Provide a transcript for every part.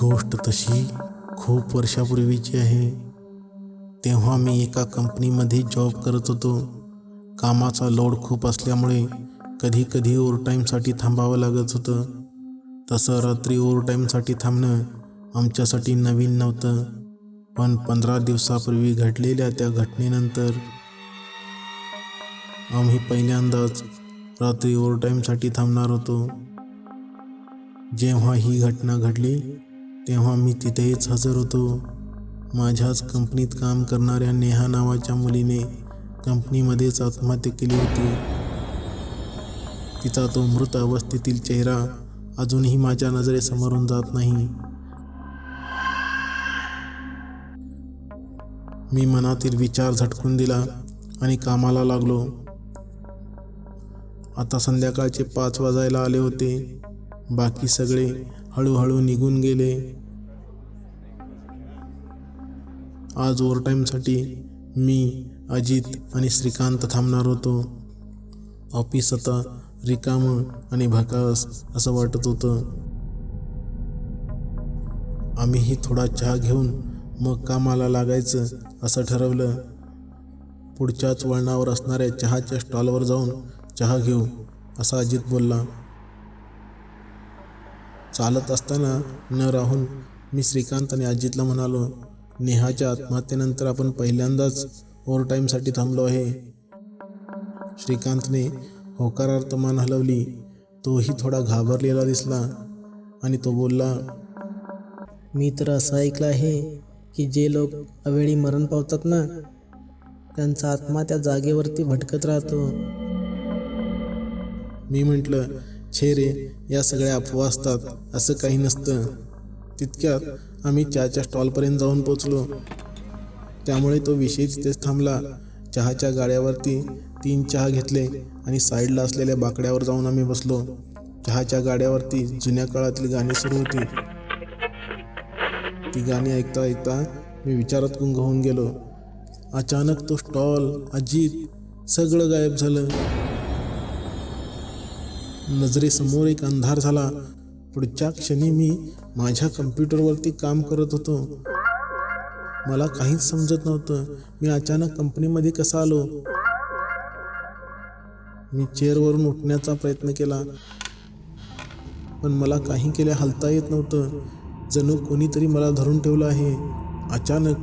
गोष्ट तशी खूप वर्षापूर्वीची आहे. तेव्हा मी एका कंपनीमध्ये जॉब करत होतो. कामाचा लोड खूप असल्यामुळे कधी कधी ओव्हरटाईमसाठी थांबावं लागत होतं. तसं रात्री ओव्हरटाईमसाठी थांबणं आमच्यासाठी नवीन नव्हतं. पण पंधरा दिवसापूर्वी घडलेल्या त्या घटनेनंतर आम्ही पहिल्यांदाच रात्री ओव्हरटाईमसाठी थांबणार होतो. जेव्हा ही घटना घडली तेव्हा मी तिथेच हजर होतो. माझ्याच कंपनीत काम करणाऱ्या नेहा नावाच्या मुलीने कंपनीमध्येच आत्महत्या केली होती. तिचा तो मृत अवस्थेतील चेहरा अजूनही माझ्या नजरेसमोरून जात नाही. मी मनातील विचार झटकून दिला आणि कामाला लागलो. आता संध्याकाळचे पाच वाजायला आले होते. बाकी सगळे हळूहळू निघून गेले. आज ओव्हरटाईमसाठी मी अजित आणि श्रीकांत थांबणार होतो. ऑफिस आता रिकामं आणि भकास असं वाटत होतं. आम्हीही थोडा चहा घेऊन मग कामाला लागायचं असं ठरवलं. पुढच्याच वळणावर असणाऱ्या चहाच्या स्टॉलवर जाऊन चहा घेऊ असा अजित बोलला. चालत असताना न राहून मी श्रीकांत आणि अजितला म्हणालो नेहाच्या आत्महत्येनंतर आपण पहिल्यांदाच ओव्हरटाईमसाठी थांबलो आहे. श्रीकांतने होकारार्थ मान हलवली. तोही थोडा घाबरलेला दिसला आणि तो बोलला मी तर असं ऐकलं आहे की जे लोक अवेळी मरण पावतात ना त्यांचा आत्मा त्या जागेवरती भटकत राहतो. मी म्हटलं छे रे या सगळ्या अफवा असतात असं काही नसतं. तितक्यात आम्ही चहाच्या स्टॉलपर्यंत जाऊन पोचलो. त्यामुळे तो विषय तिथेच थांबला. चहाच्या गाड्यावरती तीन चहा घेतले आणि साईडला असलेल्या बाकड्यावर जाऊन आम्ही बसलो. चहाच्या गाड्यावरती जुन्या काळातील गाणी सुरू होती. ती गाणी ऐकता ऐकता मी विचारात गुंग होऊन गेलो. अचानक तो स्टॉल अजित सगळं गायब झालं. नजरेसमोर एक अंधार झाला. पुढच्या क्षणी मी माझ्या कम्प्युटरवरती काम करत होतो. मला काहीच समजत नव्हतं. मी अचानक कंपनीमध्ये कसा आलो? मी चेअरवरून उठण्याचा प्रयत्न केला. पण मला काही केल्या हलता येत नव्हतं. जणू कोणीतरी मला धरून ठेवलं आहे. अचानक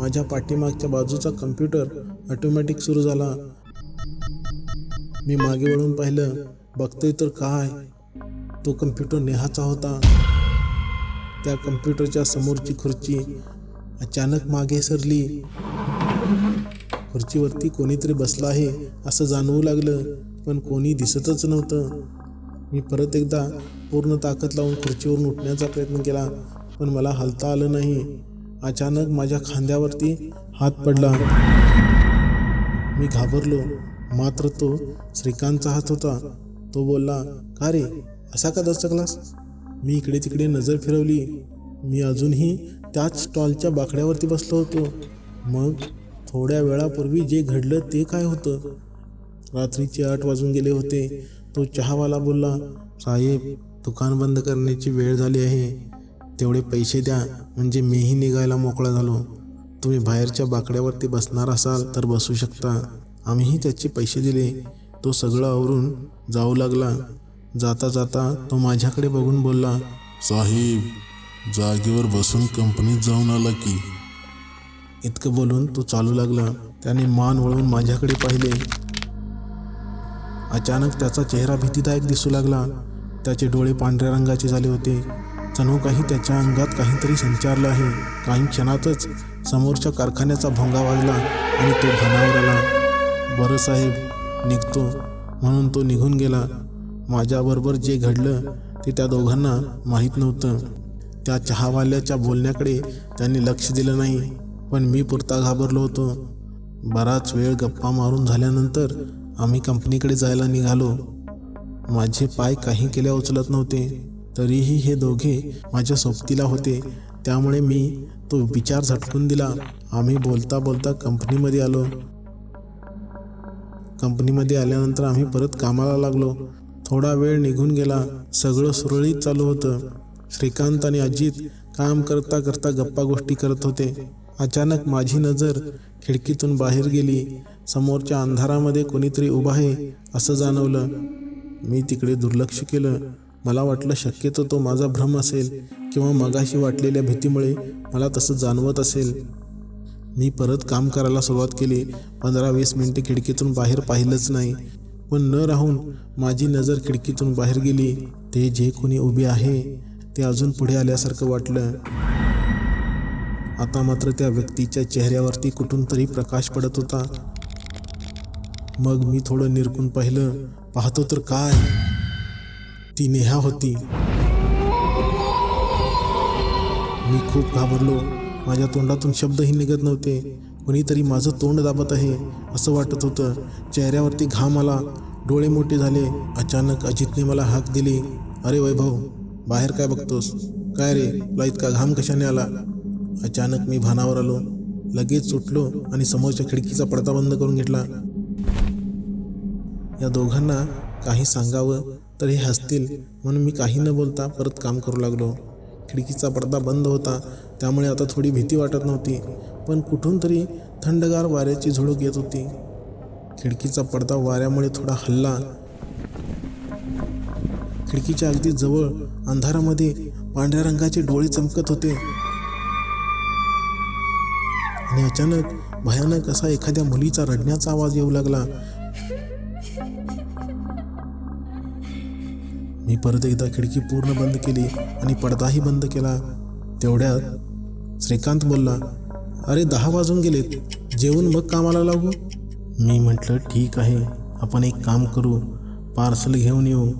माझ्या पाठीमागच्या बाजूचा कम्प्युटर ऑटोमॅटिक सुरू झाला. मी मागे वळून पाहिलं. बघतोय तर काय? तो कम्प्युटर नेहाचा होता. त्या कम्प्युटरच्या समोरची खुर्ची अचानक मागे सरली. खुर्चीवरती कोणीतरी बसला आहे असं जाणवू लागलं पण कोणी दिसतच नव्हतं. मी परत एकदा पूर्ण ताकद लावून खुर्चीवरून उठण्याचा प्रयत्न केला पण मला हलता आलं नाही. अचानक माझ्या खांद्यावरती हात पडला. मी घाबरलो. मात्र तो श्रीकांतचा हात होता. तो बोलला का रे? असा का दचकलास मी इकडे तिकडे नजर फिरवली. मी अजूनही त्याच स्टॉलच्या बाकड्यावरती बसलो होतो. मग थोड्या वेळापूर्वी जे घडलं ते काय होतं? रात्रीचे आठ वाजून गेले होते. तो चहावाला बोलला साहेब दुकान बंद करण्याची वेळ झाली आहे. तेवढे पैसे द्या. म्हणजे मीही निघायला मोकळा झालो. तुम्ही बाहेरच्या बाकड्यावरती बसणार असाल तर बसू शकता. आम्हीही त्याचे पैसे दिले. तो सगळं आवरून जाऊ लागला. जाता जाता तो माझ्याकडे बघून बोलला साहेब जागेवर बसून कंपनीत जाऊन आला की. इतकं बोलून तो चालू लागला. त्याने मान वळवून माझ्याकडे पाहिले. अचानक त्याचा चेहरा भीतीदायक दिसू लागला. त्याचे डोळे पांढऱ्या रंगाचे झाले होते. जणू काही त्याच्या अंगात काहीतरी संचारलं आहे. काही क्षणातच समोरच्या कारखान्याचा भोंगा वाजला आणि तो घनावर आला. बरं साहेब निघतो. म्हणून तो निघून गेला. माझ्याबरोबर जे घडलं ते त्या दोघांना माहीत नव्हतं. त्या चहावाल्याच्या बोलण्याकडे त्यांनी लक्ष दिलं नाही पण मी पुरता घाबरलो होतो. बराच वेळ गप्पा मारून झाल्यानंतर आम्ही कंपनीकडे जायला निघालो. माझे पाय काही केल्या उचलत नव्हते. तरीही हे दोघे माझ्या सोबतीला होते. त्यामुळे मी तो विचार झटकून दिला. आम्ही बोलता बोलता कंपनीमध्ये आलो. कंपनीमध्ये आल्यानंतर आम्ही परत कामाला लागलो. थोडा वेळ निघून गेला. सगळं सुरळीत चालू होतं. श्रीकांत आणि अजित काम करता करता गप्पा गोष्टी करत होते. अचानक माझी नजर खिडकीतून बाहेर गेली. समोरच्या अंधारामध्ये कोणीतरी उभा आहे असं जाणवलं. मी तिकडे दुर्लक्ष केलं. मला वाटलं शक्यतो तो माझा भ्रम असेल किंवा मगाशी वाटलेल्या भीतीमुळे मला तसं जाणवत असेल. मी परत काम करायला सुरुवात केली. पंधरा वीस मिनिटे खिडकीतून बाहेर पाहिलंच नाही. पण न राहून माझी नजर खिडकीतून बाहेर गेली. ते जे कोणी उभे आहे ते अजून पुढे आल्यासारखं वाटलं. आता मात्र त्या व्यक्तीच्या चेहऱ्यावरती कुठून तरी प्रकाश पडत होता. मग मी थोडं निरकून पाहिलं. पाहतो तर काय? ती नेहा होती. मी खूप घाबरलो. माझ्या तोंडातून शब्दही निघत नव्हते. कोणीतरी माझं तोंड दाबत आहे असं वाटत होतं. चेहऱ्यावरती घाम आला. डोळे मोठे झाले. अचानक अजितने मला हाक दिली. अरे वैभव बाहेर काय बघतोस? काय रे? तुला इतका घाम कशाने आला? अचानक मी भानावर आलो. लगेच सुटलो आणि समोरच्या खिडकीचा पडदा बंद करून घेतला. या दोघांना काही सांगावं तर हे हसतील म्हणून मी काही न बोलता परत काम करू लागलो. खिडकीचा पडदा बंद होता. त्यामुळे आता थोडी भीती वाटत नव्हती पण कुठून तरी थंडगार वाऱ्याची झुळूक येत होती. खिडकीचा पडदा वाऱ्यामुळे थोडा हल्ला. खिडकीच्या अगदी जवळ अंधारामध्ये पांढऱ्या रंगाचे डोळे चमकत होते. आणि अचानक भयानक असा एखाद्या मुलीचा रडण्याचा आवाज येऊ लागला. मी परत एकदा खिडकी पूर्ण बंद केली आणि पडदाही बंद केला. तेवढ्यात श्रीकांत बोलला अरे दहा वाजून गेलेत. जेवून मग कामाला लागू. मी म्हटलं ठीक आहे. आपण एक काम करू. पार्सल घेऊन येऊ.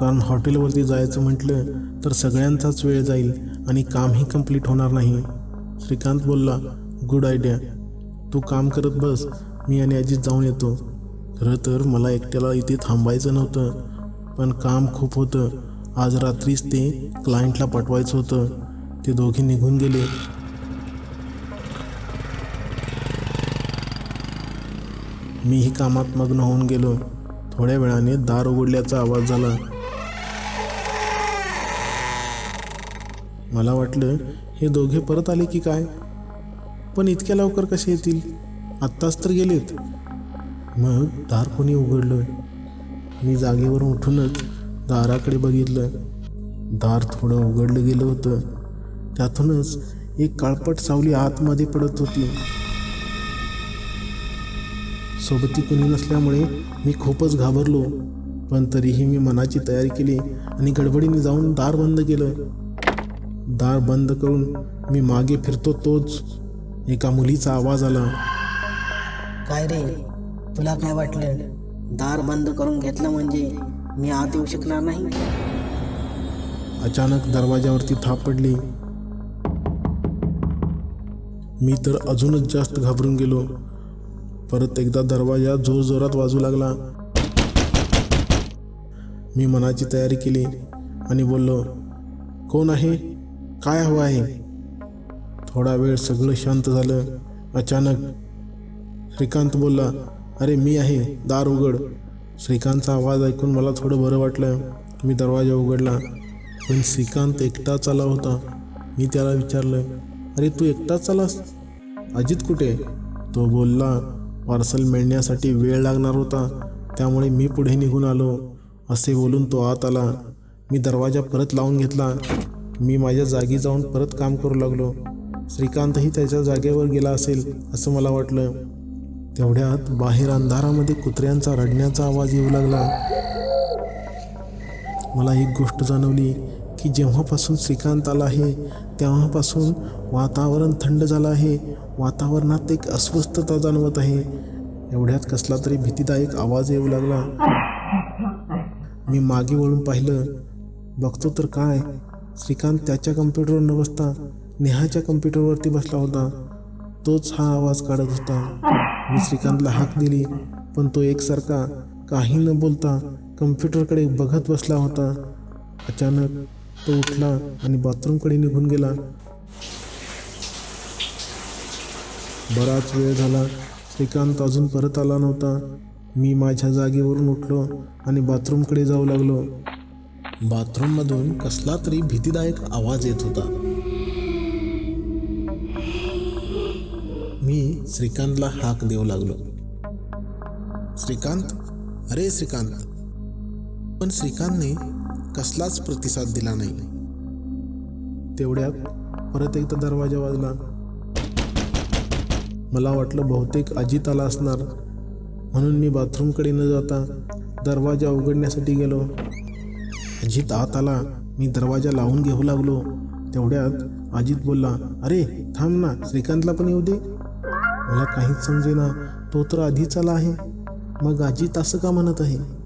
कारण हॉटेलवरती जायचं म्हटलं तर सगळ्यांचाच वेळ जाईल आणि कामही कंप्लीट होणार नाही. श्रीकांत बोलला गुड आयडिया. तू काम करत बस. मी आणि अजित जाऊन येतो. खरं तर मला एकट्याला इथे थांबायचं नव्हतं पण काम खूप होतं. आज रात्रीच ते क्लायंटला पाठवायचं होतं. ते दोघे निघून गेले. मीही कामात मग्न होऊन गेलो. थोड्या वेळाने दार उघडल्याचा आवाज झाला. मला वाटलं हे दोघे परत आले की काय? पण इतक्या लवकर कसे येतील? आत्ताच तर गेलेत. मग दार कोणी उघडलं? मी जागेवर उठूनच दाराकडे बघितलं. दार थोडं उघडलं गेलं होतं. त्यातूनच एक काळपट सावली आतमध्ये पडत होती. सोबती कुणी नसल्यामुळे मी खूपच घाबरलो पण तरीही मी मनाची तयारी केली आणि गडबडीने जाऊन दार बंद केलं. दार बंद करून मी मागे फिरतो तोच एका मुलीचा आवाज आला. काय रे? तुला काय वाटलं? दार बंद करून घेतलं म्हणजे मी आत येऊ शकणार नाही? अचानक दरवाजावरती थाप पडली. मी तर अजूनच जास्त घाबरून गेलो. परत एकदा दरवाजा जोर जोरात वाजू लागला. मी मनाची तयारी केली आणि बोललो कोण आहे? काय हवं आहे? थोडा वेळ सगळं शांत झालं. अचानक श्रीकांत बोलला अरे मी आहे दार उघड. श्रीकांतचा आवाज ऐकून मला थोडं बरं वाटलं. मी दरवाजा उघडला. पण श्रीकांत एकटाच आला होता. मी त्याला विचारलं अरे तू एकटाच चालास अजित कुठे तो बोलला पार्सल मिळण्यासाठी वेळ लागणार होता त्यामुळे मी पुढे निघून आलो. असे बोलून तो आत आला. मी दरवाजा परत लावून घेतला. मी माझ्या जागी जाऊन परत काम करू लागलो. श्रीकांतही त्याच्या जागेवर गेला असेल असं मला वाटलं. तेवढ्यात बाहेर अंधारामध्ये कुत्र्यांचा रडण्याचा आवाज येऊ लागला. मला एक गोष्ट जाणवली. की जेव्हापासून श्रीकांत आला आहे तेव्हापासून वातावरण थंड झालं आहे. वातावरणात एक अस्वस्थता जाणवत आहे. एवढ्यात कसला तरी भीतीदायक आवाज येऊ लागला. मी मागे वळून पाहिलं. बघतो तर काय? श्रीकांत त्याच्या कम्प्युटरवर न बसता नेहाच्या कम्प्युटरवरती बसला होता. तोच हा आवाज काढत होता. मी श्रीकांतला हाक दिली पण तो एकसारखा काही न बोलता कम्प्युटरकडे बघत बसला होता. अचानक तो उठला आणि बाथरूमकडे निघून गेला. बराच वेळ झाला. श्रीकांत अजून परत आला नव्हता. मी माझ्या जागेवरून उठलो आणि बाथरूमकडे जाऊ लागलो. बाथरूममधून कसला तरी भीतीदायक आवाज येत होता. मी श्रीकांतला हाक देऊ लागलो. श्रीकांत? अरे श्रीकांत. पण श्रीकांतने कसलाच प्रतिसाद दिला नाही. तेवढ्यात परत एकदा दरवाजा वाजला. मला वाटलं बहुतेक अजित आला असणार. म्हणून मी बाथरूमकडे न जाता दरवाजा उघडण्यासाठी गेलो. अजित आत आला. मी दरवाजा लावून घेऊ लागलो. तेवढ्यात अजित बोलला अरे थांब ना श्रीकांतला पण येऊ दे. मला काहीच समजेना. तो तर आधीच आला आहे. मग अजित असं का म्हणत आहे?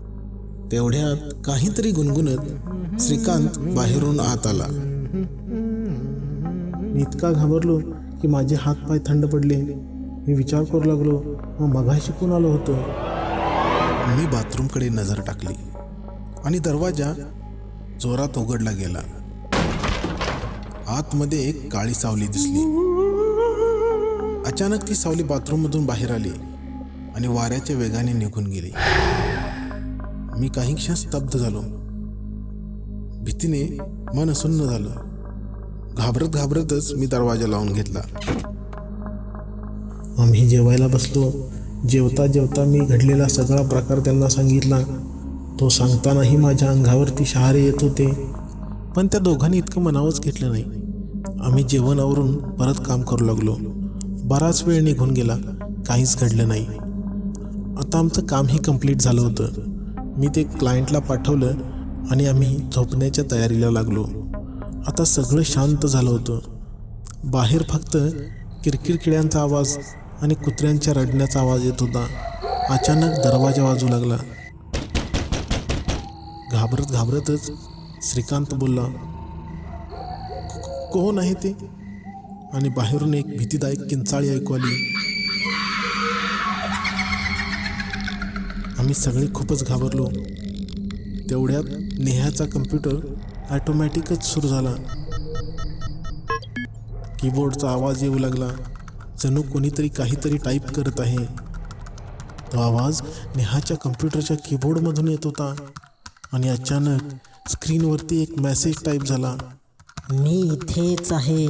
तेवढ्यात काहीतरी गुणगुणत श्रीकांत बाहेरून आत आला. मी इतका घाबरलो की माझे हात पाय थंड पडले. मी विचार करू लागलो मग मगाशी कोण आलो होतो? मी बाथरूमकडे नजर टाकली आणि दरवाजा जोरात उघडला गेला. आतमध्ये एक काळी सावली दिसली. अचानक ती सावली बाथरूममधून बाहेर आली आणि वाऱ्याच्या वेगाने निघून गेली. मी काही क्षण स्तब्ध झालो. भीतीने मन सुन्न झालं. घाबरत घाबरतच मी दरवाजा लावून घेतला. आम्ही जेवायला बसलो. जेवता जेवता मी घडलेला सगळा प्रकार त्यांना सांगितला. तो सांगतानाही माझ्या अंगावरती शहारे येत होते. पण त्या दोघांनी इतकं मनावंच घेतलं नाही. आम्ही जेवणावरून परत काम करू लागलो. बराच वेळ निघून गेला. काहीच घडलं नाही. आता आमचं कामही कंप्लीट झालं होतं. मी ते क्लायंटला पाठवलं आणि आम्ही झोपण्याच्या तयारीला लागलो. आता सगळं शांत झालं होतं. बाहेर फक्त किरकिरकिड्यांचा आवाज आणि कुत्र्यांच्या रडण्याचा आवाज येत होता. अचानक दरवाजा वाजू लागला. घाबरत घाबरतच श्रीकांत बोलला कोण आहे ते? आणि बाहेरून एक भीतीदायक किंचाळी ऐकू आली. आम्ही सगळे खूपच घाबरलो. तेवढ्यात नेहाचा कम्प्युटर ॲटोमॅटिकच सुरू झाला. कीबोर्डचा आवाज येऊ लागला. जणू कोणीतरी काहीतरी टाईप करत आहे. तो आवाज नेहाच्या कम्प्युटरच्या कीबोर्डमधून येत होता. आणि अचानक स्क्रीनवरती एक मेसेज टाईप झाला. मी इथेच आहे.